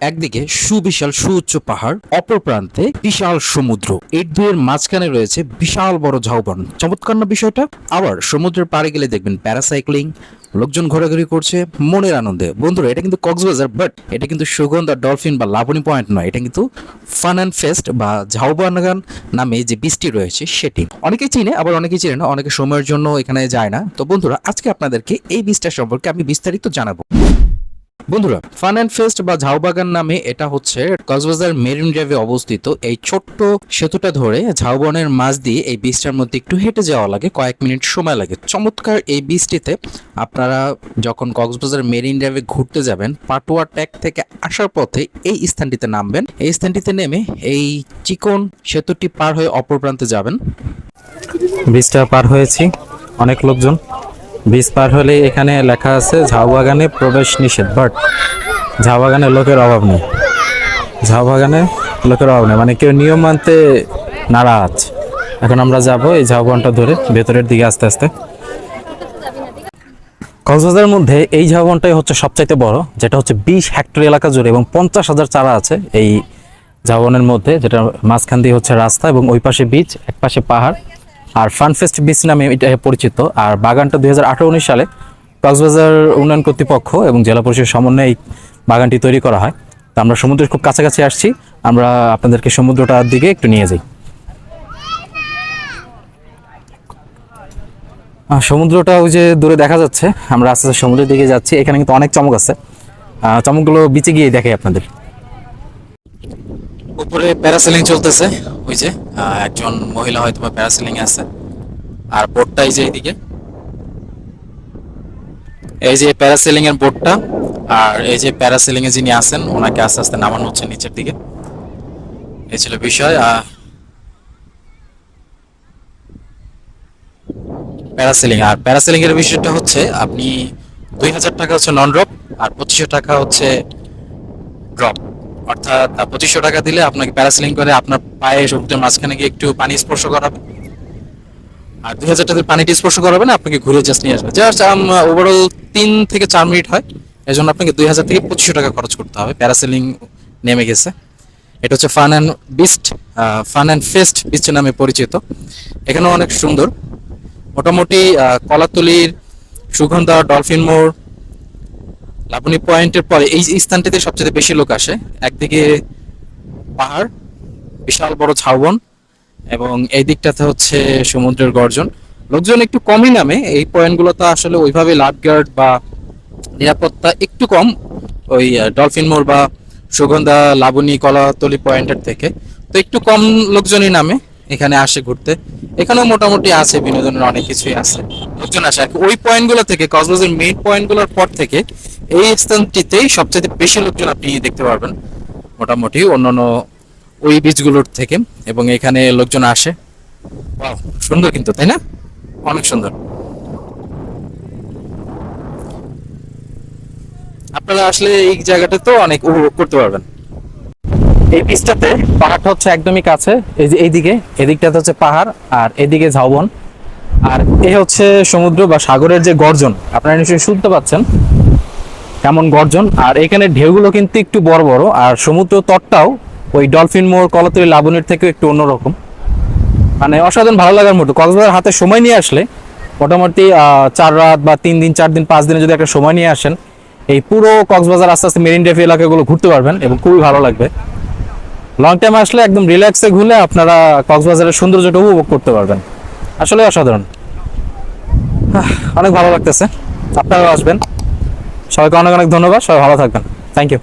একদিকে সুবিশাল সুউচ্চ পাহাড়, অপর প্রান্তে বিশাল সমুদ্র। এর দুয়ের মাঝখানে রয়েছে বিশাল বড় ঝাউবন। চমৎকার না বিষয়টা? আবার সমুদ্রের পাড়ে গেলে দেখবেন প্যারাসাইক্লিং, লোকজন ঘোরাঘুরি করছে, মনের আনন্দে। বন্ধুরা, এটা কিন্তু কক্সবাজার বাট এটা কিন্তু সুগন্ধা ডলফিন বা লাবণী পয়েন্ট নয়। এটা কিন্তু ফান অ্যান্ড ফেস্ট বা ঝাউবানাগান নামে যে বৃষ্টি রয়েছে, সেটি। অনেকেই চিনে, আবার অনেকেই চিনে না। অনেকে সময়ের জন্য এখানে যায় না। তো বন্ধুরা, আজকে আপনাদেরকে এই বীজটা সম্পর্কে আমি বিস্তারিত জানাব। বন্ধুরা ফান অ্যান্ড ফেস্ট বা ঝাউবাগান নামে এটা হচ্ছে কক্সবাজার মেরিন ড্রাইভে অবস্থিত এই ছোট্ট সেতুটা ধরে ঝাউবনের মাঝ দিয়ে এই বীজটার মধ্যে একটু হেঁটে যাওয়া লাগে, কয়েক মিনিট সময় লাগে। চমৎকার এই বীজটিতে আপনারা যখন কক্সবাজার মেরিন ড্রাইভে ঘুরতে যাবেন, পাটুয়া ট্যাক থেকে আসার পথে এই স্থানটিতে নামবেন। এই স্থানটিতে নেমে এই চিকন সেতুটি পার হয়ে অপর প্রান্তে যাবেন। ব্রিজটা পার হয়েছি, অনেক লোকজন। ব্রিজ পার হলে এখানে লেখা আছে, ঝাউবাগানে প্রবেশ নিষেধ বাট ঝাউবাগানে লোকের অভাব নেই। ঝাউবাগানে লোকের অভাব নেই মানে কেউ নিয়ম মানতে নারাজ। এখন আমরা যাব এই ঝাউবনটা ধরে, ভেতরের দিকে আস্তে আস্তে। কক্সবাজারের মধ্যে এই ঝাউবনটাই হচ্ছে সবচাইতে বড়, যেটা হচ্ছে বিশ হেক্টর এলাকা জুড়ে এবং পঞ্চাশ হাজার চারা আছে এই ঝাউবনের মধ্যে যেটা মাঝখান দিয়ে হচ্ছে রাস্তা এবং ওই পাশে বিচ এক পাশে পাহাড়। আর ফানফেস্ট বিচ নামে এটা পরিচিত। আর বাগানটা দুই সালে কক্সবাজার উন্নয়ন কর্তৃপক্ষ এবং জেলা পরিষদের সমন্বয়ে এই বাগানটি তৈরি করা হয়। তো আমরা সমুদ্রের খুব কাছাকাছি আসছি। আমরা আপনাদেরকে সমুদ্রটার দিকে একটু নিয়ে যাই। সমুদ্রটা ওই যে দূরে দেখা যাচ্ছে। আমরা আস্তে আস্তে সমুদ্রের দিকে যাচ্ছি। এখানে কিন্তু অনেক চমক আছে। চমকগুলো বিচে গিয়ে দেখাই আপনাদের। উপরে প্যারাসেলিং চলতেছে, ওই যে একজন মহিলা হয়তো বা প্যারাসেলিং আছে। আর বোটটা এই যে এইদিকে। এই যে প্যারাসেলিং এর বোটটা, আর এই যে প্যারাসেলিং এ যিনি আছেন, ওনাকে আস্তে আস্তে নামানো হচ্ছে নিচের দিকে। এই ছিল বিষয় প্যারাসেলিং আর প্যারাসেলিং এর বিষয়টা হচ্ছে, আপনি দুই হাজার টাকা হচ্ছে নন ড্রপ আর পঁচিশশো টাকা হচ্ছে ড্রপ অর্থাৎ পঁচিশশো টাকা দিলে আপনাকে প্যারাসেলিং করে আপনার পায়ে সমুদ্রের মাঝখানে গিয়ে একটু পানি স্পর্শ করাবে। আর দুই হাজার টাকা পানিটি স্পর্শ করাবে না, আপনাকে ঘুরে জাস্ট নিয়ে আসবে। জাস্ট ওভারঅল তিন থেকে চার মিনিট হয়। এই জন্য আপনাকে দুই হাজার থেকে পঁচিশশো টাকা খরচ করতে হবে। প্যারাসেলিং নেমে গেছে। এটা হচ্ছে fun and feast fun and fest beach নামে পরিচিত। এখানেও অনেক সুন্দর। মোটামুটি কলাতলির সুগন্ধা, ডলফিন মোড় লাবণী পয়েন্টের পরে এই স্থানটিতে সবচেয়ে বেশি লোক আসে। একদিকে পাহাড়, বিশাল বড় ঝাউবন এবং এই দিকটাতে হচ্ছে সমুদ্রের গর্জন। লোকজন একটু কমই নামে, এই পয়েন্টগুলোতে আসলে ওইভাবে লাভগার্ড বা নিরাপত্তা একটু কম, ওই ডলফিন মোড় বা সুগন্ধা লাবণী কলাতলি পয়েন্টের থেকে। তো একটু কম লোকজনই নামে এখানে আসে ঘুরতে। এখানেও মোটামুটি আছে, বিনোদনের অনেক কিছুই আছে। লোকজন আসে ওই পয়েন্টগুলো থেকে কক্সবাজার মেইন পয়েন্টগুলোর পর থেকে, এই স্থানটিতেই সবচেয়ে বেশি লোকজন আপনি দেখতে পারবেন। মোটামুটি অন্যান্য ওই বিচগুলোর থেকে এবং এখানে লোকজন আসে। সুন্দর কিন্তু, তাই না? অনেক সুন্দর। আপনারা আসলে এই জায়গাটা তো অনেক উপভোগ করতে পারবেন। এই পিচটাতে পাহাড়টা হচ্ছে একদমই কাছে, এই যে এইদিকে, এদিকটাতে হচ্ছে পাহাড় আর এদিকে ঝাউবন। আর এ হচ্ছে সমুদ্র বা সাগরের যে গর্জন, আপনারা নিশ্চয়ই শুনতে পাচ্ছেন কেমন গর্জন। আর এখানে ঢেউগুলো কিন্তু একটু বড় বড়, আর সমুদ্র তটটাও ওই ডলফিন মোড়, কলাতলি, লাবণীর থেকে একটু অন্যরকম। মানে অসাধারণ, ভালো লাগার মতো। কক্সবাজার হাতে সময় নিয়ে আসলে মোটামুটি চার রাত বা তিন দিন, চার দিন, পাঁচ দিনে যদি একটা সময় নিয়ে আসেন, এই পুরো কক্সবাজার আস্তে আস্তে মেরিন ড্রাইভ এলাকাগুলো ঘুরতে পারবেন এবং খুবই ভালো লাগবে। লং টাইম আসলে একদম রিল্যাক্সে ঘুরলে আপনারা কক্সবাজারের সৌন্দর্যটা উপভোগ করতে পারবেন। আসলে অসাধারণ। অনেক ভালো লাগতেছে। আপনারাও আসবেন। সবাইকে অনেক অনেক ধন্যবাদ। সবাই ভালো থাকবেন। Thank you